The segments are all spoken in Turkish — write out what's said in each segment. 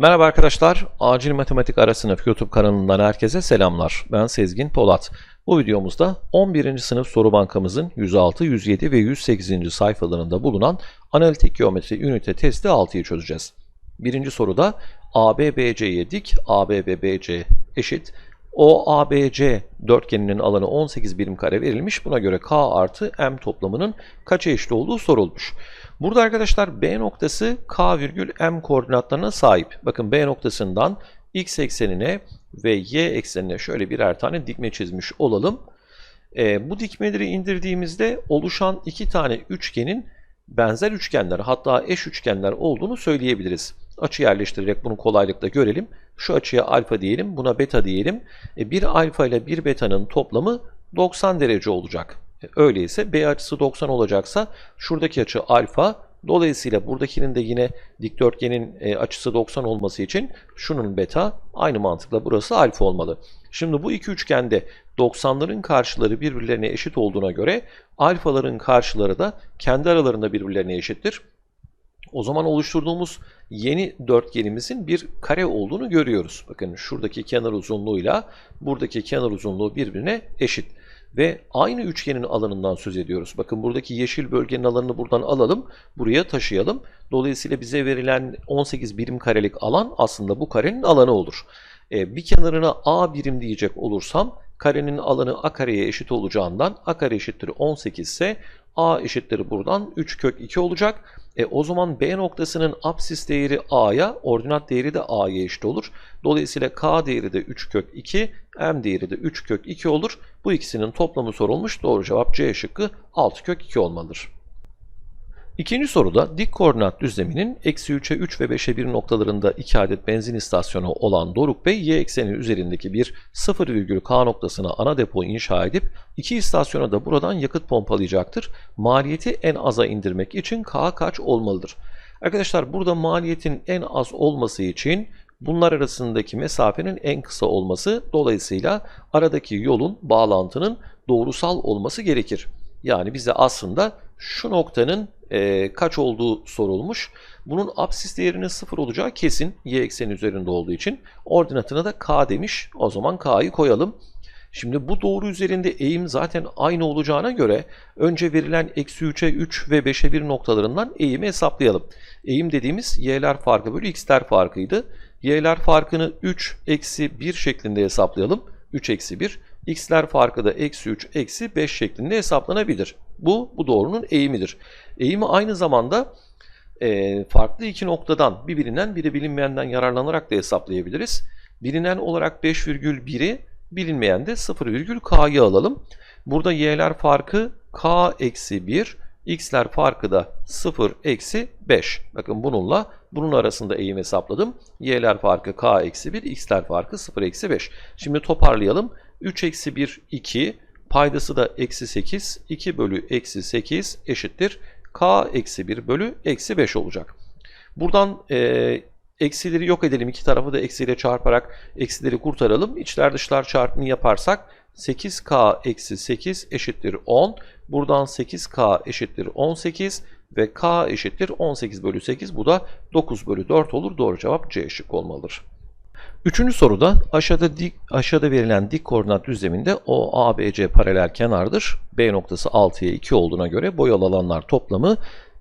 Merhaba arkadaşlar, Acil Matematik Ara Sınıf YouTube kanalından herkese selamlar. Ben Sezgin Polat. Bu videomuzda 11. sınıf soru bankamızın 106, 107 ve 108. sayfalarında bulunan analitik geometri ünite testi 6'yı çözeceğiz. Birinci soruda ABBC'ye dik, AB ve BC eşit. O ABC dörtgeninin alanı 18 birim kare verilmiş. Buna göre K artı M toplamının kaça eşit olduğu sorulmuş. Burada arkadaşlar B noktası K virgül M koordinatlarına sahip. Bakın B noktasından X eksenine ve Y eksenine şöyle birer tane dikme çizmiş olalım. Ee, bu dikmeleri indirdiğimizde oluşan iki tane üçgenin benzer üçgenler hatta eş üçgenler olduğunu söyleyebiliriz. Açı yerleştirerek bunu kolaylıkla görelim. Şu açıya alfa diyelim, buna beta diyelim. E, bir alfa ile bir beta'nın toplamı 90 derece olacak. Öyleyse B açısı 90 olacaksa şuradaki açı alfa. Dolayısıyla buradakinin de yine dikdörtgenin e, açısı 90 olması için şunun beta aynı mantıkla burası alfa olmalı. Şimdi bu iki üçgende 90'ların karşıları birbirlerine eşit olduğuna göre alfaların karşıları da kendi aralarında birbirlerine eşittir. O zaman oluşturduğumuz yeni dörtgenimizin bir kare olduğunu görüyoruz. Bakın şuradaki kenar uzunluğuyla buradaki kenar uzunluğu birbirine eşit. Ve aynı üçgenin alanından söz ediyoruz. Bakın buradaki yeşil bölgenin alanını buradan alalım, buraya taşıyalım. Dolayısıyla bize verilen 18 birim karelik alan aslında bu karenin alanı olur. Ee, bir kenarına A birim diyecek olursam karenin alanı A kareye eşit olacağından A kare eşittir 18 ise A eşittir buradan 3 kök 2 olacak. E, o zaman B noktasının apsis değeri A'ya, ordinat değeri de A'ya eşit olur. Dolayısıyla K değeri de 3 kök 2, M değeri de 3 kök 2 olur. Bu ikisinin toplamı sorulmuş. Doğru cevap C şıkkı 6 kök 2 olmalıdır. İkinci soruda dik koordinat düzleminin eksi 3'e 3 ve 5'e 1 noktalarında 2 adet benzin istasyonu olan Doruk Bey y ekseni üzerindeki bir 0, K noktasına ana depo inşa edip iki istasyona da buradan yakıt pompalayacaktır. Maliyeti en aza indirmek için K kaç olmalıdır? Arkadaşlar burada maliyetin en az olması için bunlar arasındaki mesafenin en kısa olması dolayısıyla aradaki yolun, bağlantının doğrusal olması gerekir. Yani bize aslında şu noktanın e, kaç olduğu sorulmuş. Bunun absis değerinin 0 olacağı kesin y ekseni üzerinde olduğu için. Ordinatına da k demiş. O zaman k'yı koyalım. Şimdi bu doğru üzerinde eğim zaten aynı olacağına göre önce verilen eksi 3'e 3 ve 5'e 1 noktalarından eğimi hesaplayalım. Eğim dediğimiz y'ler farkı bölü x'ler farkıydı. y'ler farkını 3 eksi 1 şeklinde hesaplayalım. 3 eksi 1. x'ler farkı da eksi 3 eksi 5 şeklinde hesaplanabilir. Bu, bu doğrunun eğimidir. Eğimi aynı zamanda e, farklı iki noktadan bir bilinen biri bilinmeyenden yararlanarak da hesaplayabiliriz. Bilinen olarak 5,1'i bilinmeyen de 0,k'yı alalım. Burada y'ler farkı k eksi 1, x'ler farkı da 0 eksi 5. Bakın bununla bunun arasında eğim hesapladım. y'ler farkı k eksi 1, x'ler farkı 0 eksi 5. Şimdi toparlayalım. 3 eksi 1, 2. Paydası da eksi 8. 2 bölü eksi 8 eşittir. K eksi 1 bölü eksi 5 olacak. Buradan e, eksileri yok edelim. İki tarafı da eksiyle çarparak eksileri kurtaralım. İçler dışlar çarpımı yaparsak 8K eksi 8 eşittir 10. Buradan 8K eşittir 18 ve K eşittir 18 bölü 8. Bu da 9 bölü 4 olur. Doğru cevap C şık olmalıdır. Üçüncü soruda aşağıda dik, aşağıda verilen dik koordinat düzleminde o ABC paralel kenardır. B noktası 6'ya 2 olduğuna göre boyalı alanlar toplamı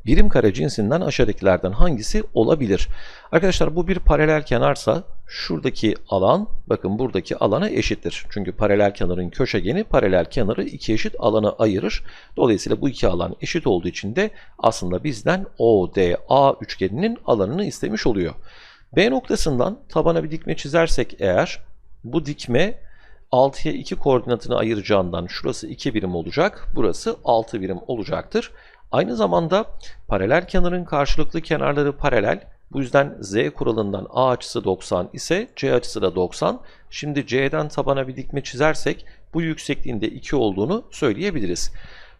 birim kare cinsinden aşağıdakilerden hangisi olabilir? Arkadaşlar bu bir paralel kenarsa şuradaki alan bakın buradaki alana eşittir. Çünkü paralel kenarın köşegeni paralel kenarı iki eşit alana ayırır. Dolayısıyla bu iki alan eşit olduğu için de aslında bizden ODA üçgeninin alanını istemiş oluyor. B noktasından tabana bir dikme çizersek eğer bu dikme 6'ya 2 koordinatını ayıracağından şurası 2 birim olacak. Burası 6 birim olacaktır. Aynı zamanda paralel kenarın karşılıklı kenarları paralel. Bu yüzden Z kuralından A açısı 90 ise C açısı da 90. Şimdi C'den tabana bir dikme çizersek bu yüksekliğinde 2 olduğunu söyleyebiliriz.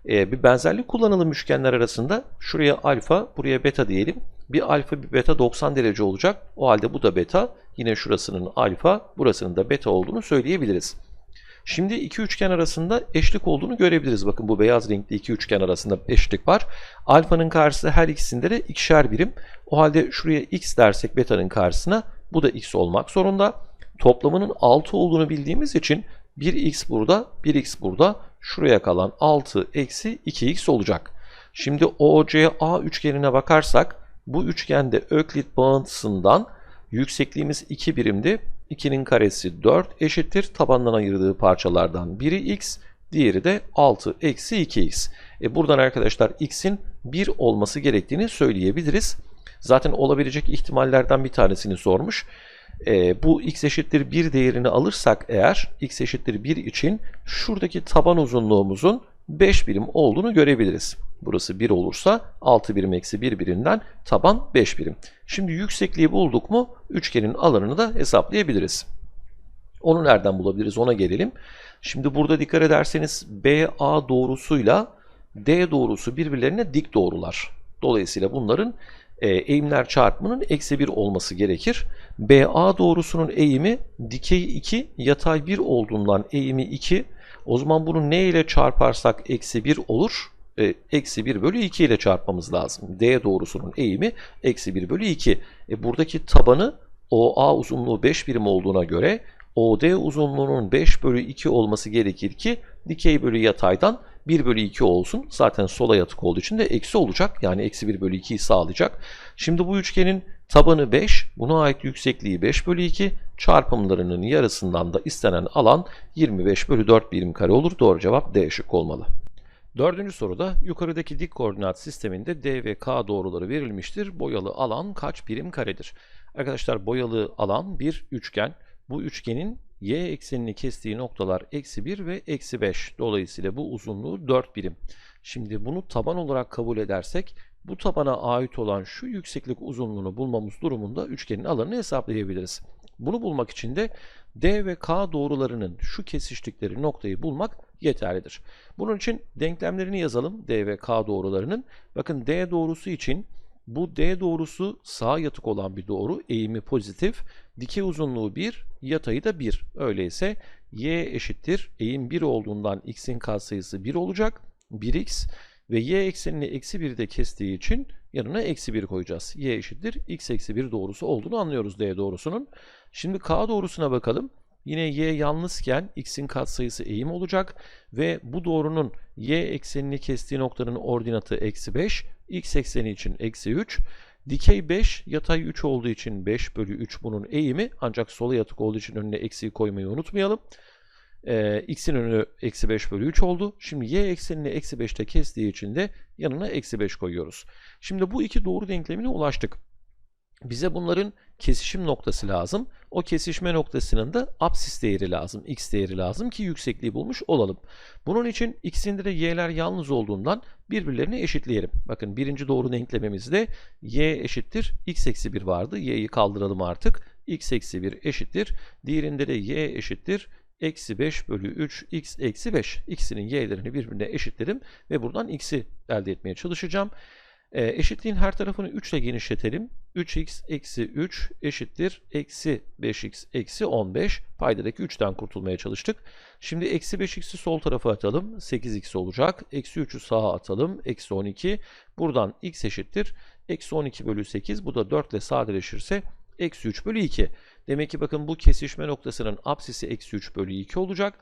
Ee, bir benzerlik kullanalım üçgenler arasında. Şuraya alfa, buraya beta diyelim. Bir alfa bir beta 90 derece olacak. O halde bu da beta. Yine şurasının alfa, burasının da beta olduğunu söyleyebiliriz. Şimdi iki üçgen arasında eşlik olduğunu görebiliriz. Bakın bu beyaz renkli iki üçgen arasında eşlik var. Alfanın karşısı her ikisinde de ikişer birim. O halde şuraya x dersek beta'nın karşısına Bu da x olmak zorunda. Toplamının 6 olduğunu bildiğimiz için 1x burada, 1x burada. Şuraya kalan 6 eksi 2x olacak. Şimdi OCA üçgenine bakarsak bu üçgende Öklit bağıntısından yüksekliğimiz 2 birimdi. 2'nin karesi 4 eşittir. Tabandan ayırdığı parçalardan biri x, diğeri de 6 eksi 2x. E buradan arkadaşlar x'in 1 olması gerektiğini söyleyebiliriz. Zaten olabilecek ihtimallerden bir tanesini sormuş. E, bu x eşittir 1 değerini alırsak eğer x eşittir 1 için şuradaki taban uzunluğumuzun 5 birim olduğunu görebiliriz. Burası 1 olursa 6 birim eksi 1 birimden taban 5 birim. Şimdi yüksekliği bulduk mu üçgenin alanını da hesaplayabiliriz. Onu nereden bulabiliriz ona gelelim. Şimdi burada dikkat ederseniz BA doğrusuyla D doğrusu birbirlerine dik doğrular. Dolayısıyla bunların e, eğimler çarpımının eksi 1 olması gerekir. BA doğrusunun eğimi dikey 2, yatay 1 olduğundan eğimi 2. O zaman bunu ne ile çarparsak eksi 1 olur? E, eksi 1 bölü 2 ile çarpmamız lazım. D doğrusunun eğimi eksi 1 bölü 2. E, buradaki tabanı OA uzunluğu 5 birim olduğuna göre OD uzunluğunun 5 bölü 2 olması gerekir ki dikey bölü yataydan 1 bölü 2 olsun. Zaten sola yatık olduğu için de eksi olacak. Yani eksi 1 bölü 2'yi sağlayacak. Şimdi bu üçgenin tabanı 5. Buna ait yüksekliği 5 bölü 2. Çarpımlarının yarısından da istenen alan 25 bölü 4 birim kare olur. Doğru cevap D şık olmalı. Dördüncü soruda yukarıdaki dik koordinat sisteminde D ve K doğruları verilmiştir. Boyalı alan kaç birim karedir? Arkadaşlar boyalı alan bir üçgen. Bu üçgenin y eksenini kestiği noktalar eksi 1 ve eksi 5. Dolayısıyla bu uzunluğu 4 birim. Şimdi bunu taban olarak kabul edersek bu tabana ait olan şu yükseklik uzunluğunu bulmamız durumunda üçgenin alanını hesaplayabiliriz. Bunu bulmak için de D ve K doğrularının şu kesiştikleri noktayı bulmak yeterlidir. Bunun için denklemlerini yazalım D ve K doğrularının. Bakın D doğrusu için bu D doğrusu sağa yatık olan bir doğru, eğimi pozitif, dikey uzunluğu 1, yatayı da 1. Öyleyse y eşittir, eğim 1 olduğundan x'in katsayısı 1 olacak, 1x ve y eksenini eksi 1 de kestiği için yanına eksi 1 koyacağız. y eşittir, x eksi 1 doğrusu olduğunu anlıyoruz D doğrusunun. Şimdi k doğrusuna bakalım. Yine y yalnızken x'in katsayısı eğim olacak ve bu doğrunun y eksenini kestiği noktanın ordinatı eksi 5, x ekseni için eksi 3. Dikey 5, yatay 3 olduğu için 5 bölü 3 bunun eğimi ancak sola yatık olduğu için önüne eksiği koymayı unutmayalım. Ee, x'in önü eksi 5 bölü 3 oldu. Şimdi y eksenini eksi 5'te kestiği için de yanına eksi 5 koyuyoruz. Şimdi bu iki doğru denklemine ulaştık. Bize bunların kesişim noktası lazım. O kesişme noktasının da apsis değeri lazım, x değeri lazım ki yüksekliği bulmuş olalım. Bunun için x'inde de y'ler yalnız olduğundan birbirlerini eşitleyelim. Bakın birinci doğru denklemimizde y eşittir x eksi 1 vardı. y'yi kaldıralım artık. x eksi 1 eşittir. Diğerinde de y eşittir eksi 5 bölü 3 x eksi 5. İkisinin y'lerini birbirine eşitledim ve buradan x'i elde etmeye çalışacağım. E, eşitliğin her tarafını 3 ile genişletelim. 3x eksi 3 eşittir eksi 5x eksi 15. Paydadaki 3'ten kurtulmaya çalıştık. Şimdi eksi 5x'i sol tarafa atalım. 8x olacak. Eksi 3'ü sağa atalım. Eksi 12. Buradan x eşittir. Eksi 12 bölü 8. Bu da 4 ile sadeleşirse eksi 3 bölü 2. Demek ki bakın bu kesişme noktasının apsisi eksi 3 bölü 2 olacak.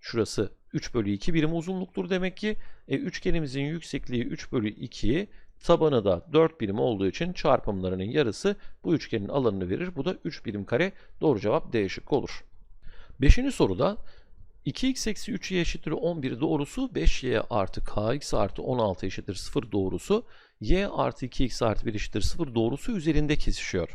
Şurası 3 bölü 2 birim uzunluktur demek ki. E, üçgenimizin yüksekliği 3 bölü 2'yi Tabanı da 4 birim olduğu için çarpımlarının yarısı bu üçgenin alanını verir. Bu da 3 birim kare. Doğru cevap D şıkkı olur. Beşinci soruda 2x eksi 3y eşittir 11 doğrusu 5y artı kx artı 16 eşittir 0 doğrusu y artı 2x artı 1 eşittir 0 doğrusu üzerinde kesişiyor.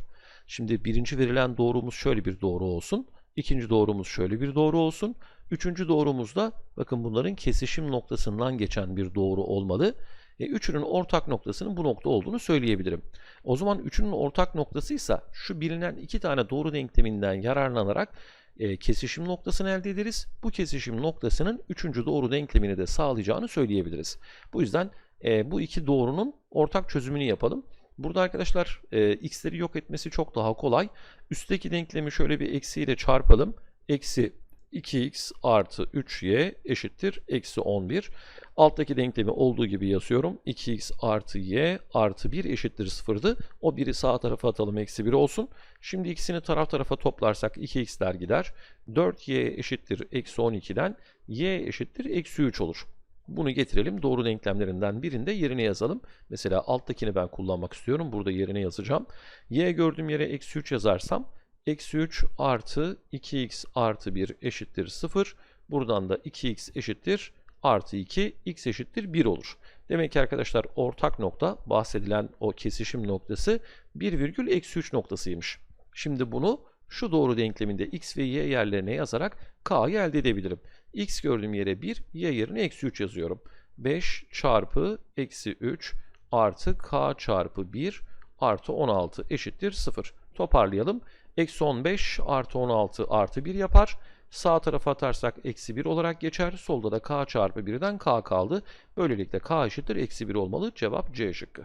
Şimdi birinci verilen doğrumuz şöyle bir doğru olsun. İkinci doğrumuz şöyle bir doğru olsun. Üçüncü doğrumuz da bakın bunların kesişim noktasından geçen bir doğru olmalı. E, üçünün ortak noktasının bu nokta olduğunu söyleyebilirim. O zaman üçünün ortak noktasıysa şu bilinen iki tane doğru denkleminden yararlanarak e, kesişim noktasını elde ederiz. Bu kesişim noktasının üçüncü doğru denklemini de sağlayacağını söyleyebiliriz. Bu yüzden e, bu iki doğrunun ortak çözümünü yapalım. Burada arkadaşlar e, x'leri yok etmesi çok daha kolay. Üstteki denklemi şöyle bir eksiyle çarpalım. Eksi 2x artı 3y eşittir eksi 11. Alttaki denklemi olduğu gibi yazıyorum. 2x artı y artı 1 eşittir 0'dı. O 1'i sağ tarafa atalım eksi 1 olsun. Şimdi ikisini taraf tarafa toplarsak 2x'ler gider. 4y eşittir eksi 12'den y eşittir eksi 3 olur. Bunu getirelim. Doğru denklemlerinden birinde yerine yazalım. Mesela alttakini ben kullanmak istiyorum. Burada yerine yazacağım. y gördüğüm yere eksi 3 yazarsam eksi 3 artı 2x artı 1 eşittir 0. Buradan da 2x eşittir artı 2, x eşittir 1 olur. Demek ki arkadaşlar ortak nokta bahsedilen o kesişim noktası 1 virgül eksi 3 noktasıymış. Şimdi bunu şu doğru denkleminde x ve y yerlerine yazarak k'yı elde edebilirim. X gördüğüm yere 1, y yerine eksi 3 yazıyorum. 5 çarpı eksi 3 artı k çarpı 1 artı 16 eşittir 0. Toparlayalım. Eksi 15 artı 16 artı 1 yapar. Sağ tarafa atarsak eksi 1 olarak geçer. Solda da k çarpı 1'den k kaldı. Böylelikle k eşittir eksi 1 olmalı. Cevap C şıkkı.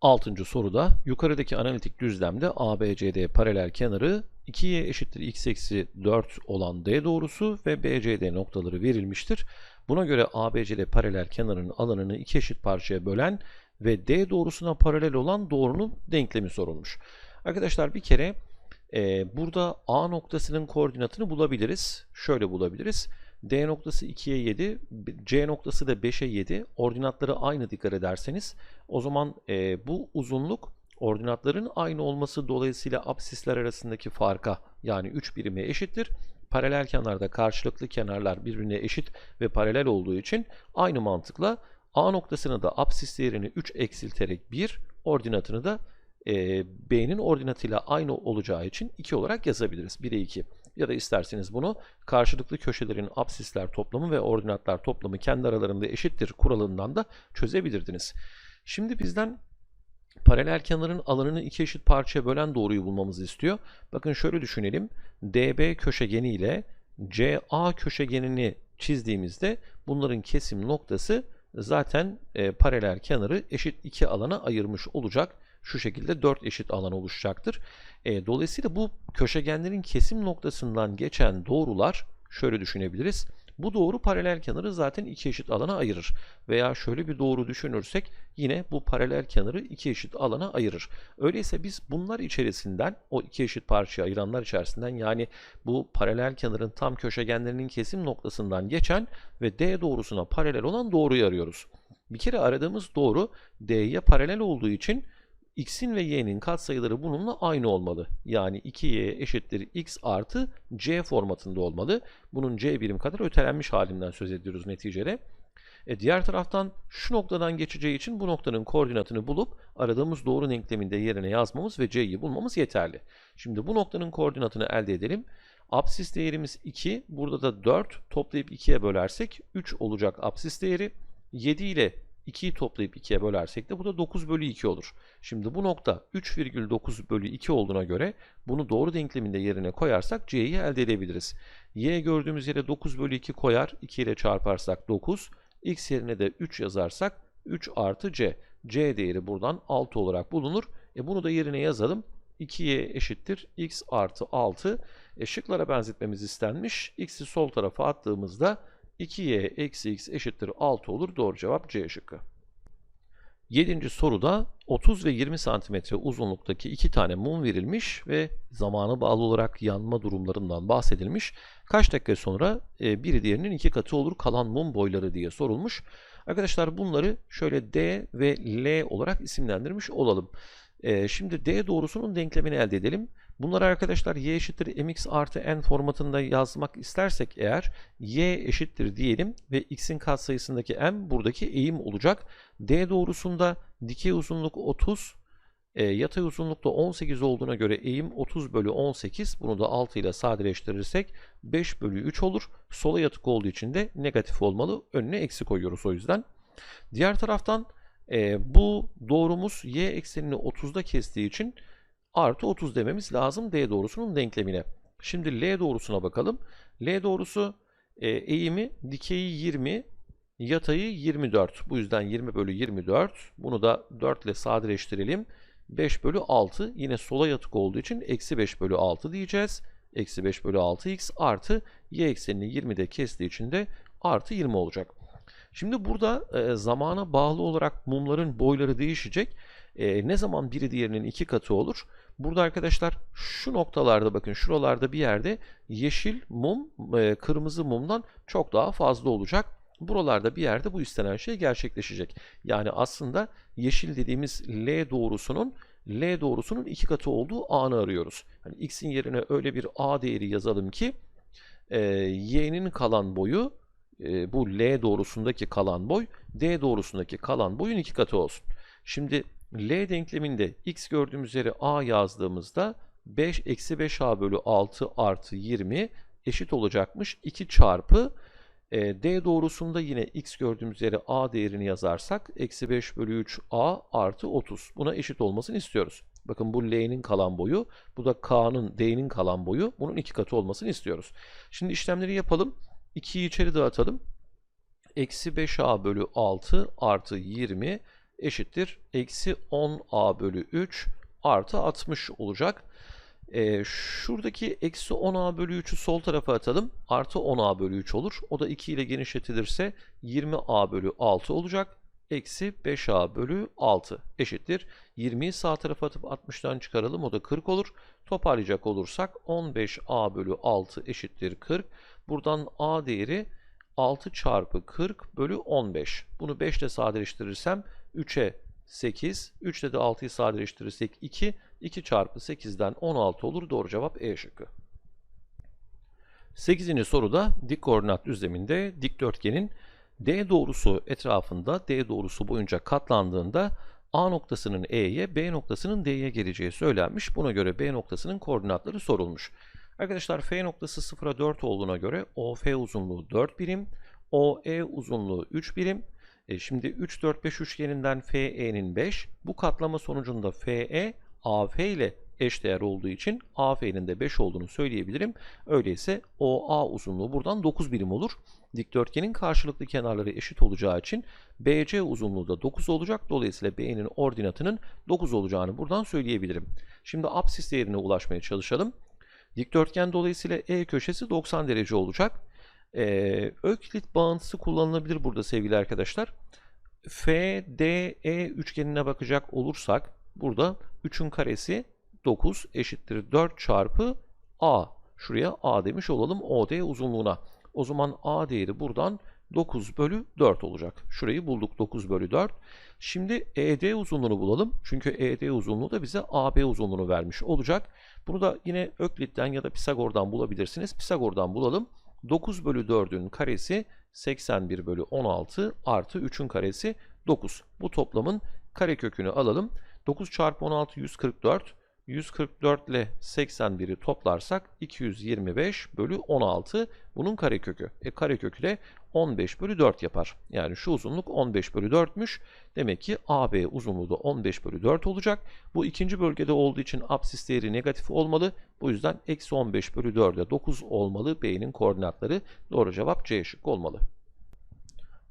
Altıncı soruda yukarıdaki analitik düzlemde ABCD paralel kenarı 2y eşittir x eksi 4 olan D doğrusu ve BCD noktaları verilmiştir. Buna göre ABCD paralel kenarının alanını iki eşit parçaya bölen ve D doğrusuna paralel olan doğrunun denklemi sorulmuş. Arkadaşlar bir kere e, burada A noktasının koordinatını bulabiliriz. Şöyle bulabiliriz. D noktası 2'ye 7, C noktası da 5'e 7. Ordinatları aynı dikkat ederseniz o zaman e, bu uzunluk ordinatların aynı olması dolayısıyla absisler arasındaki farka yani 3 birime eşittir. Paralel kenarda karşılıklı kenarlar birbirine eşit ve paralel olduğu için aynı mantıkla A noktasını da absis değerini 3 eksilterek 1, ordinatını da e, B'nin ordinatıyla aynı olacağı için 2 olarak yazabiliriz. 1'e 2. Ya da isterseniz bunu karşılıklı köşelerin absisler toplamı ve ordinatlar toplamı kendi aralarında eşittir kuralından da çözebilirdiniz. Şimdi bizden paralel kenarın alanını iki eşit parçaya bölen doğruyu bulmamızı istiyor. Bakın şöyle düşünelim. DB köşegeni ile CA köşegenini çizdiğimizde bunların kesim noktası zaten e, paralel kenarı eşit iki alana ayırmış olacak. Şu şekilde 4 eşit alan oluşacaktır. E, dolayısıyla bu köşegenlerin kesim noktasından geçen doğrular şöyle düşünebiliriz. Bu doğru paralel kenarı zaten iki eşit alana ayırır. Veya şöyle bir doğru düşünürsek yine bu paralel kenarı iki eşit alana ayırır. Öyleyse biz bunlar içerisinden o iki eşit parçaya ayıranlar içerisinden yani bu paralel kenarın tam köşegenlerinin kesim noktasından geçen ve D doğrusuna paralel olan doğruyu arıyoruz. Bir kere aradığımız doğru D'ye paralel olduğu için x'in ve y'nin katsayıları bununla aynı olmalı. Yani 2y eşittir x artı c formatında olmalı. Bunun c birim kadar ötelenmiş halinden söz ediyoruz neticede. E diğer taraftan şu noktadan geçeceği için bu noktanın koordinatını bulup aradığımız doğru denkleminde yerine yazmamız ve c'yi bulmamız yeterli. Şimdi bu noktanın koordinatını elde edelim. Absis değerimiz 2, burada da 4 toplayıp 2'ye bölersek 3 olacak absis değeri. 7 ile 2'yi toplayıp 2'ye bölersek de bu da 9 bölü 2 olur. Şimdi bu nokta 3,9 bölü 2 olduğuna göre bunu doğru denkleminde yerine koyarsak c'yi elde edebiliriz. y gördüğümüz yere 9 bölü 2 koyar. 2 ile çarparsak 9. x yerine de 3 yazarsak 3 artı c. c değeri buradan 6 olarak bulunur. E bunu da yerine yazalım. 2y eşittir x artı 6. E şıklara benzetmemiz istenmiş. x'i sol tarafa attığımızda 2y eksi x eşittir 6 olur. Doğru cevap C şıkkı. Yedinci soruda 30 ve 20 santimetre uzunluktaki iki tane mum verilmiş ve zamanı bağlı olarak yanma durumlarından bahsedilmiş. Kaç dakika sonra e, biri diğerinin iki katı olur kalan mum boyları diye sorulmuş. Arkadaşlar bunları şöyle D ve L olarak isimlendirmiş olalım. E, şimdi D doğrusunun denklemini elde edelim. Bunları arkadaşlar y eşittir mx artı n formatında yazmak istersek eğer y eşittir diyelim ve x'in katsayısındaki m buradaki eğim olacak. D doğrusunda dikey uzunluk 30, e, yatay uzunluk da 18 olduğuna göre eğim 30 bölü 18. Bunu da 6 ile sadeleştirirsek 5 bölü 3 olur. Sola yatık olduğu için de negatif olmalı. Önüne eksi koyuyoruz o yüzden. Diğer taraftan e, bu doğrumuz y eksenini 30'da kestiği için artı 30 dememiz lazım D doğrusunun denklemine. Şimdi L doğrusuna bakalım. L doğrusu e, eğimi dikeyi 20, yatayı 24. Bu yüzden 20 bölü 24. Bunu da 4 ile sadeleştirelim. 5 bölü 6 yine sola yatık olduğu için eksi 5 bölü 6 diyeceğiz. Eksi 5 bölü 6x artı y eksenini 20'de kestiği için de artı 20 olacak. Şimdi burada e, zamana bağlı olarak mumların boyları değişecek. E, ne zaman biri diğerinin iki katı olur? Burada arkadaşlar şu noktalarda bakın şuralarda bir yerde yeşil mum e, kırmızı mumdan çok daha fazla olacak. Buralarda bir yerde bu istenen şey gerçekleşecek. Yani aslında yeşil dediğimiz L doğrusunun L doğrusunun iki katı olduğu anı arıyoruz. Hani x'in yerine öyle bir a değeri yazalım ki e, y'nin kalan boyu e, bu L doğrusundaki kalan boy D doğrusundaki kalan boyun iki katı olsun. Şimdi L denkleminde x gördüğümüz yere a yazdığımızda 5 eksi 5a bölü 6 artı 20 eşit olacakmış 2 çarpı e, D doğrusunda yine x gördüğümüz yere a değerini yazarsak eksi 5 bölü 3 a artı 30 buna eşit olmasını istiyoruz. Bakın bu L'nin kalan boyu bu da K'nın D'nin kalan boyu bunun iki katı olmasını istiyoruz. Şimdi işlemleri yapalım. 2'yi içeri dağıtalım. Eksi 5a bölü 6 artı 20 eşittir. Eksi 10a bölü 3 artı 60 olacak. Ee, şuradaki eksi 10a bölü 3'ü sol tarafa atalım. Artı 10a bölü 3 olur. O da 2 ile genişletilirse 20a bölü 6 olacak. Eksi 5a bölü 6 eşittir. 20'yi sağ tarafa atıp 60'tan çıkaralım. O da 40 olur. Toparlayacak olursak 15a bölü 6 eşittir 40. Buradan a değeri 6 çarpı 40 bölü 15. Bunu 5 ile sadeleştirirsem 3'e 8. 3 ile de 6'yı sadeleştirirsek 2. 2 çarpı 8'den 16 olur. Doğru cevap E şıkkı. 8. soruda dik koordinat düzleminde dikdörtgenin D doğrusu etrafında D doğrusu boyunca katlandığında A noktasının E'ye, B noktasının D'ye geleceği söylenmiş. Buna göre B noktasının koordinatları sorulmuş. Arkadaşlar F noktası 0'a 4 olduğuna göre OF uzunluğu 4 birim, OE uzunluğu 3 birim. E şimdi 3, 4, 5 üçgeninden FE'nin 5. Bu katlama sonucunda FE, AF ile eşdeğer olduğu için AF'nin de 5 olduğunu söyleyebilirim. Öyleyse OA uzunluğu buradan 9 birim olur. Dikdörtgenin karşılıklı kenarları eşit olacağı için BC uzunluğu da 9 olacak. Dolayısıyla B'nin ordinatının 9 olacağını buradan söyleyebilirim. Şimdi apsis değerine ulaşmaya çalışalım. Dikdörtgen dolayısıyla E köşesi 90 derece olacak. Ee, Öklit bağıntısı kullanılabilir burada sevgili arkadaşlar. FDE üçgenine bakacak olursak burada 3'ün karesi 9 eşittir 4 çarpı A. Şuraya A demiş olalım OD uzunluğuna. O zaman A değeri buradan 9 bölü 4 olacak. Şurayı bulduk 9 bölü 4. Şimdi ED uzunluğunu bulalım. Çünkü ED uzunluğu da bize AB uzunluğunu vermiş olacak. Bunu da yine Öklit'ten ya da Pisagor'dan bulabilirsiniz. Pisagor'dan bulalım. 9 bölü 4'ün karesi 81 bölü 16 artı 3'ün karesi 9. Bu toplamın karekökünü alalım. 9 çarpı 16 144. 144 ile 81'i toplarsak 225 bölü 16 bunun karekökü. E karekökü de 15 bölü 4 yapar. Yani şu uzunluk 15 bölü 4'müş. Demek ki AB uzunluğu da 15 bölü 4 olacak. Bu ikinci bölgede olduğu için apsis değeri negatif olmalı. Bu yüzden eksi 15 bölü 4'e 9 olmalı. B'nin koordinatları doğru cevap C şıkkı olmalı.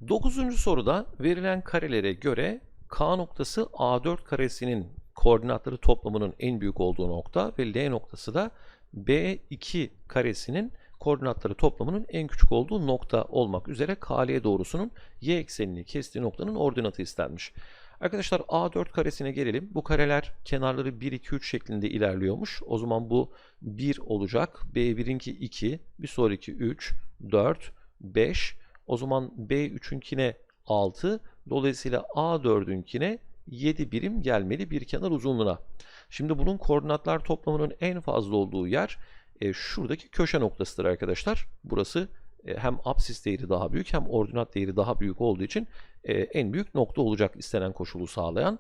9. soruda verilen karelere göre K noktası A4 karesinin koordinatları toplamının en büyük olduğu nokta ve L noktası da B2 karesinin koordinatları toplamının en küçük olduğu nokta olmak üzere KL doğrusunun y eksenini kestiği noktanın ordinatı istenmiş. Arkadaşlar A4 karesine gelelim. Bu kareler kenarları 1, 2, 3 şeklinde ilerliyormuş. O zaman bu 1 olacak. B1'inki 2, bir sonraki 3, 4, 5. O zaman B3'ünkine 6. Dolayısıyla A4'ünkine 7 birim gelmeli bir kenar uzunluğuna. Şimdi bunun koordinatlar toplamının en fazla olduğu yer e, şuradaki köşe noktasıdır arkadaşlar. Burası e, hem apsis değeri daha büyük hem ordinat değeri daha büyük olduğu için e, en büyük nokta olacak istenen koşulu sağlayan.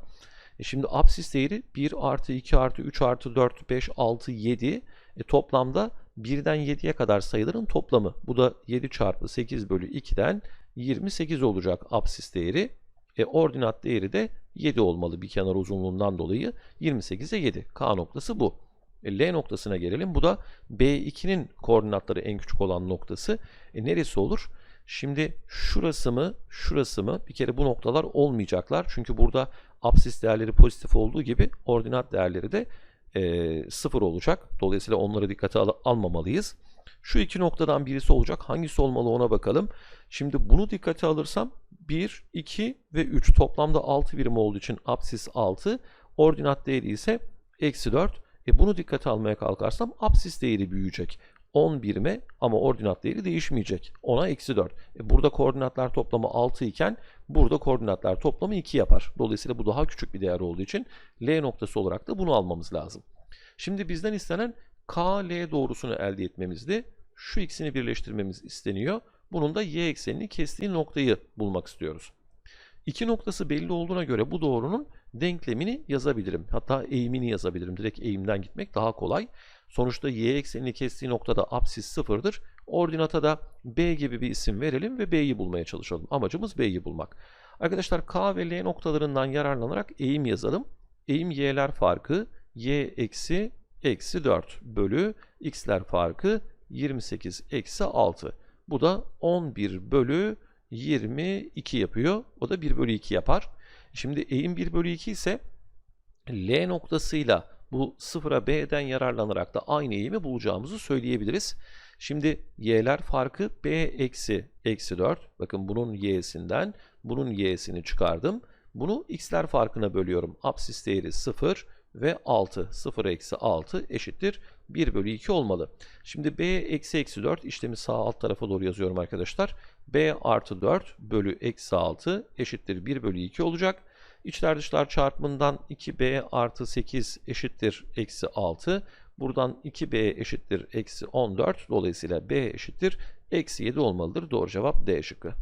E, şimdi apsis değeri 1 artı 2 artı 3 artı 4, 5, 6, 7 e, toplamda 1'den 7'ye kadar sayıların toplamı. Bu da 7 çarpı 8 bölü 2'den 28 olacak apsis değeri. E, ordinat değeri de 7 olmalı bir kenar uzunluğundan dolayı. 28'e 7. K noktası bu. E, L noktasına gelelim. Bu da B2'nin koordinatları en küçük olan noktası. E, neresi olur? Şimdi şurası mı, şurası mı? Bir kere bu noktalar olmayacaklar. Çünkü burada apsis değerleri pozitif olduğu gibi ordinat değerleri de e, 0 olacak. Dolayısıyla onları dikkate al- almamalıyız. Şu iki noktadan birisi olacak. Hangisi olmalı ona bakalım. Şimdi bunu dikkate alırsam 1, 2 ve 3 toplamda 6 birim olduğu için apsis 6. Ordinat değeri ise eksi 4. E bunu dikkate almaya kalkarsam apsis değeri büyüyecek. 10 birime ama ordinat değeri değişmeyecek. 10'a eksi 4. E burada koordinatlar toplamı 6 iken burada koordinatlar toplamı 2 yapar. Dolayısıyla bu daha küçük bir değer olduğu için L noktası olarak da bunu almamız lazım. Şimdi bizden istenen KL doğrusunu elde etmemizdi. Şu ikisini birleştirmemiz isteniyor. Bunun da y eksenini kestiği noktayı bulmak istiyoruz. İki noktası belli olduğuna göre bu doğrunun denklemini yazabilirim. Hatta eğimini yazabilirim. Direkt eğimden gitmek daha kolay. Sonuçta y eksenini kestiği noktada apsis sıfırdır. Ordinata da b gibi bir isim verelim ve b'yi bulmaya çalışalım. Amacımız b'yi bulmak. Arkadaşlar k ve l noktalarından yararlanarak eğim yazalım. Eğim y'ler farkı y eksi eksi 4 bölü x'ler farkı 28 eksi 6. Bu da 11 bölü 22 yapıyor. O da 1 bölü 2 yapar. Şimdi eğim 1 bölü 2 ise L noktasıyla bu sıfıra B'den yararlanarak da aynı eğimi bulacağımızı söyleyebiliriz. Şimdi y'ler farkı B eksi eksi 4. Bakın bunun y'sinden bunun y'sini çıkardım. Bunu x'ler farkına bölüyorum. Apsis değeri 0 ve 6. 0 eksi 6 eşittir 1 bölü 2 olmalı. Şimdi b eksi eksi 4 işlemi sağ alt tarafa doğru yazıyorum arkadaşlar. b artı 4 bölü eksi 6 eşittir 1 bölü 2 olacak. İçler dışlar çarpımından 2b artı 8 eşittir eksi 6. Buradan 2b eşittir eksi 14. Dolayısıyla b eşittir eksi 7 olmalıdır. Doğru cevap D şıkkı.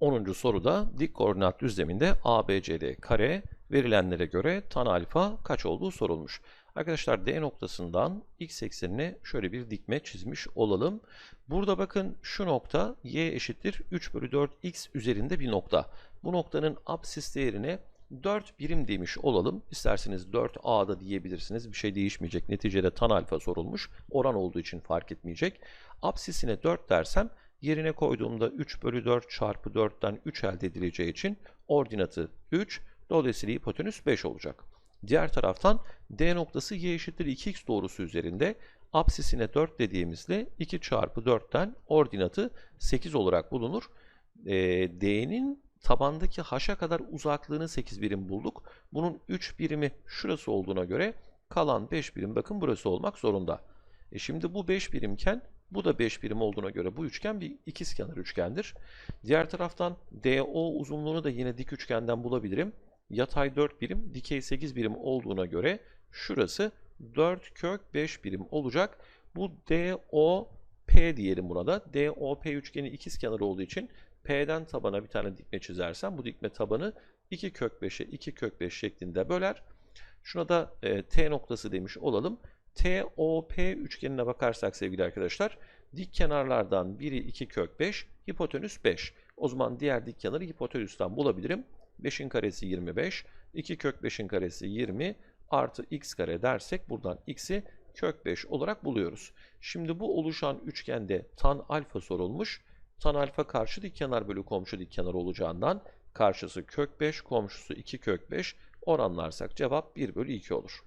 10. soruda dik koordinat düzleminde ABCD kare verilenlere göre tan alfa kaç olduğu sorulmuş. Arkadaşlar D noktasından x eksenine şöyle bir dikme çizmiş olalım. Burada bakın şu nokta y eşittir 3 bölü 4 x üzerinde bir nokta. Bu noktanın apsis değerine 4 birim demiş olalım. İsterseniz 4a da diyebilirsiniz. Bir şey değişmeyecek. Neticede tan alfa sorulmuş. Oran olduğu için fark etmeyecek. Apsisine 4 dersem yerine koyduğumda 3 bölü 4 çarpı 4'ten 3 elde edileceği için ordinatı 3. Dolayısıyla hipotenüs 5 olacak. Diğer taraftan D noktası y eşittir 2x doğrusu üzerinde apsisine 4 dediğimizde 2 çarpı 4'ten ordinatı 8 olarak bulunur. E, D'nin tabandaki h'a kadar uzaklığını 8 birim bulduk. Bunun 3 birimi şurası olduğuna göre kalan 5 birim bakın burası olmak zorunda. E şimdi bu 5 birimken bu da 5 birim olduğuna göre bu üçgen bir ikizkenar üçgendir. Diğer taraftan DO uzunluğunu da yine dik üçgenden bulabilirim. Yatay 4 birim, dikey 8 birim olduğuna göre şurası 4 kök 5 birim olacak. Bu DOP diyelim buna da. DOP üçgeni ikizkenar olduğu için P'den tabana bir tane dikme çizersem bu dikme tabanı 2 kök 5'e 2 kök 5 şeklinde böler. Şuna da e, T noktası demiş olalım. TOP üçgenine bakarsak sevgili arkadaşlar dik kenarlardan biri 2 kök 5, hipotenüs 5. O zaman diğer dik kenarı hipotenüsten bulabilirim. 5'in karesi 25, 2 kök 5'in karesi 20 artı x kare dersek buradan x'i kök 5 olarak buluyoruz. Şimdi bu oluşan üçgende tan alfa sorulmuş. Tan alfa karşı dik kenar bölü komşu dik kenar olacağından karşısı kök 5, komşusu 2 kök 5 oranlarsak cevap 1 bölü 2 olur.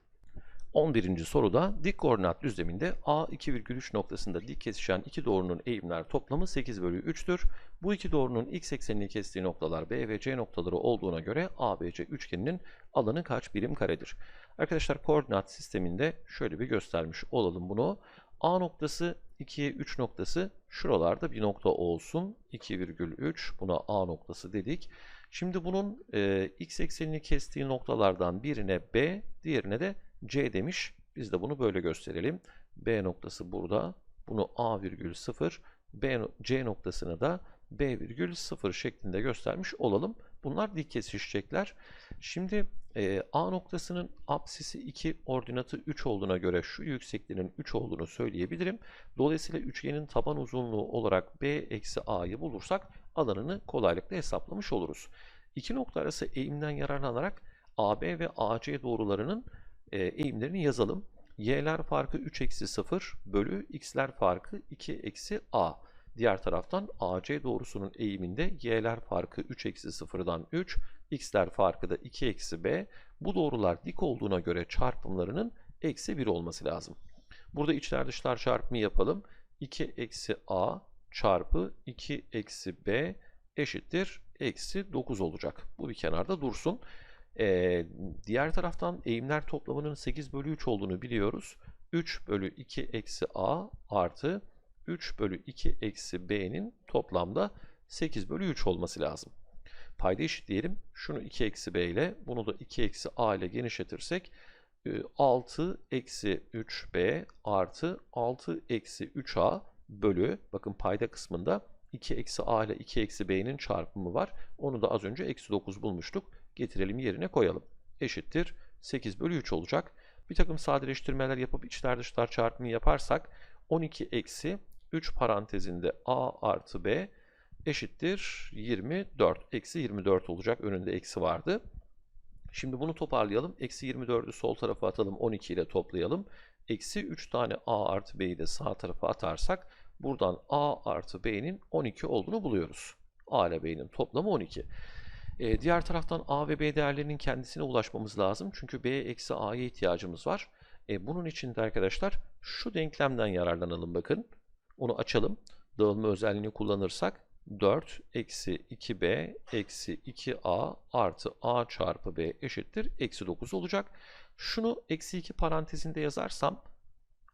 11. soruda dik koordinat düzleminde A 2,3 noktasında dik kesişen iki doğrunun eğimler toplamı 8 bölü 3'tür. Bu iki doğrunun x eksenini kestiği noktalar B ve C noktaları olduğuna göre ABC üçgeninin alanı kaç birim karedir? Arkadaşlar koordinat sisteminde şöyle bir göstermiş olalım bunu. A noktası 2'ye 3 noktası şuralarda bir nokta olsun. 2,3 buna A noktası dedik. Şimdi bunun e, x eksenini kestiği noktalardan birine B, diğerine de C demiş. Biz de bunu böyle gösterelim. B noktası burada. Bunu A virgül 0, B, C noktasını da B virgül 0 şeklinde göstermiş olalım. Bunlar dik kesişecekler. Şimdi e, A noktasının apsisi 2, ordinatı 3 olduğuna göre şu yüksekliğinin 3 olduğunu söyleyebilirim. Dolayısıyla üçgenin taban uzunluğu olarak B eksi A'yı bulursak alanını kolaylıkla hesaplamış oluruz. İki nokta arası eğimden yararlanarak AB ve AC doğrularının e, eğimlerini yazalım. Y'ler farkı 3 eksi 0 bölü x'ler farkı 2 eksi a. Diğer taraftan AC doğrusunun eğiminde y'ler farkı 3 eksi 0'dan 3, x'ler farkı da 2 eksi b. Bu doğrular dik olduğuna göre çarpımlarının eksi 1 olması lazım. Burada içler dışlar çarpımı yapalım. 2 eksi a çarpı 2 eksi b eşittir eksi 9 olacak. Bu bir kenarda dursun. Ee, diğer taraftan eğimler toplamının 8 bölü 3 olduğunu biliyoruz. 3 bölü 2 eksi a artı 3 bölü 2 eksi b'nin toplamda 8 bölü 3 olması lazım. Payda eşitleyelim. Şunu 2 eksi b ile bunu da 2 eksi a ile genişletirsek 6 eksi 3b artı 6 eksi 3a bölü bakın payda kısmında 2 eksi a ile 2 eksi b'nin çarpımı var. Onu da az önce eksi 9 bulmuştuk. Getirelim yerine koyalım. Eşittir 8 bölü 3 olacak. Bir takım sadeleştirmeler yapıp içler dışlar çarpımı yaparsak 12 eksi 3 parantezinde a artı b eşittir 24. Eksi 24 olacak. Önünde eksi vardı. Şimdi bunu toparlayalım. Eksi 24'ü sol tarafa atalım. 12 ile toplayalım. Eksi 3 tane a artı b'yi de sağ tarafa atarsak buradan a artı b'nin 12 olduğunu buluyoruz. a ile b'nin toplamı 12. Ee, diğer taraftan a ve b değerlerinin kendisine ulaşmamız lazım. Çünkü b eksi a'ya ihtiyacımız var. Ee, bunun için de arkadaşlar şu denklemden yararlanalım bakın. Onu açalım. Dağılma özelliğini kullanırsak 4 eksi 2b eksi 2a artı a çarpı b eşittir eksi 9 olacak. Şunu eksi 2 parantezinde yazarsam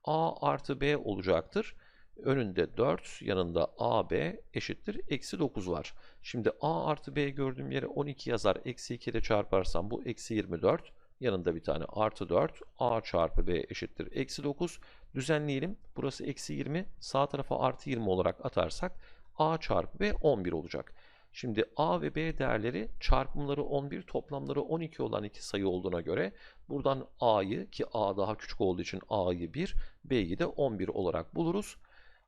a artı b olacaktır. Önünde 4 yanında ab eşittir eksi 9 var. Şimdi a artı b gördüğüm yere 12 yazar eksi 2 ile çarparsam bu eksi 24. Yanında bir tane artı 4 a çarpı b eşittir eksi 9. Düzenleyelim. Burası eksi 20 sağ tarafa artı 20 olarak atarsak a çarpı b 11 olacak. Şimdi a ve b değerleri çarpımları 11 toplamları 12 olan iki sayı olduğuna göre buradan a'yı ki a daha küçük olduğu için a'yı 1 b'yi de 11 olarak buluruz.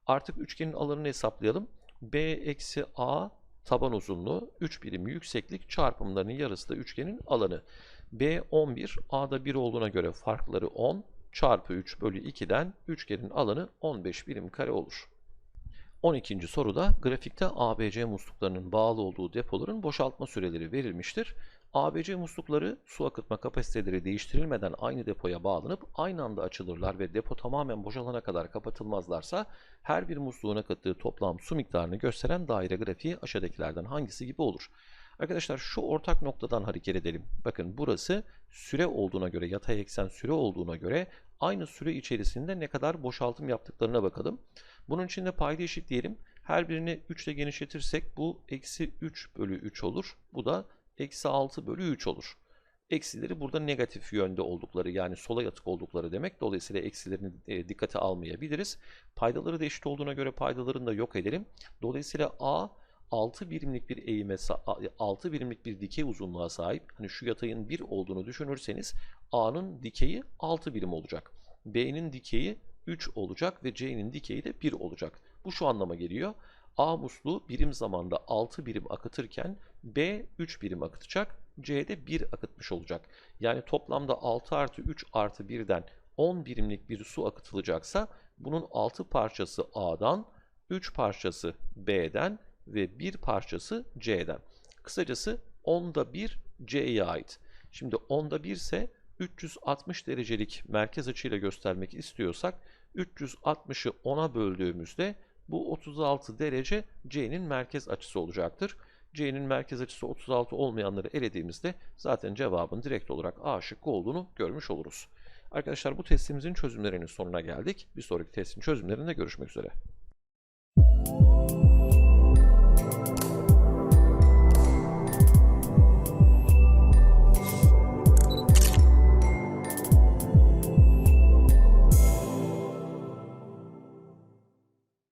Artık üçgenin alanını hesaplayalım. b eksi a taban uzunluğu 3 birim yükseklik çarpımlarının yarısı da üçgenin alanı. b 11 a'da 1 olduğuna göre farkları 10 çarpı 3 bölü 2'den üçgenin alanı 15 birim kare olur. 12. soruda grafikte ABC musluklarının bağlı olduğu depoların boşaltma süreleri verilmiştir. ABC muslukları su akıtma kapasiteleri değiştirilmeden aynı depoya bağlanıp aynı anda açılırlar ve depo tamamen boşalana kadar kapatılmazlarsa her bir musluğun akıttığı toplam su miktarını gösteren daire grafiği aşağıdakilerden hangisi gibi olur? Arkadaşlar şu ortak noktadan hareket edelim. Bakın burası süre olduğuna göre, yatay eksen süre olduğuna göre aynı süre içerisinde ne kadar boşaltım yaptıklarına bakalım. Bunun için de payda eşitleyelim. Her birini 3 ile genişletirsek bu eksi 3 bölü 3 olur. Bu da eksi 6 bölü 3 olur. Eksileri burada negatif yönde oldukları yani sola yatık oldukları demek. Dolayısıyla eksilerini e, dikkate almayabiliriz. Paydaları da eşit olduğuna göre paydalarını da yok edelim. Dolayısıyla A 6 birimlik bir eğime 6 birimlik bir dikey uzunluğa sahip. Hani şu yatayın 1 olduğunu düşünürseniz A'nın dikeyi 6 birim olacak. B'nin dikeyi 3 olacak ve C'nin dikeyi de 1 olacak. Bu şu anlama geliyor. A musluğu birim zamanda 6 birim akıtırken B 3 birim akıtacak. C de 1 akıtmış olacak. Yani toplamda 6 artı 3 artı 1'den 10 birimlik bir su akıtılacaksa bunun 6 parçası A'dan, 3 parçası B'den ve 1 parçası C'den. Kısacası 10'da 1 C'ye ait. Şimdi 10'da 1 ise 360 derecelik merkez açıyla göstermek istiyorsak 360'ı 10'a böldüğümüzde bu 36 derece C'nin merkez açısı olacaktır. C'nin merkez açısı 36 olmayanları elediğimizde zaten cevabın direkt olarak A şıkkı olduğunu görmüş oluruz. Arkadaşlar bu testimizin çözümlerinin sonuna geldik. Bir sonraki testin çözümlerinde görüşmek üzere.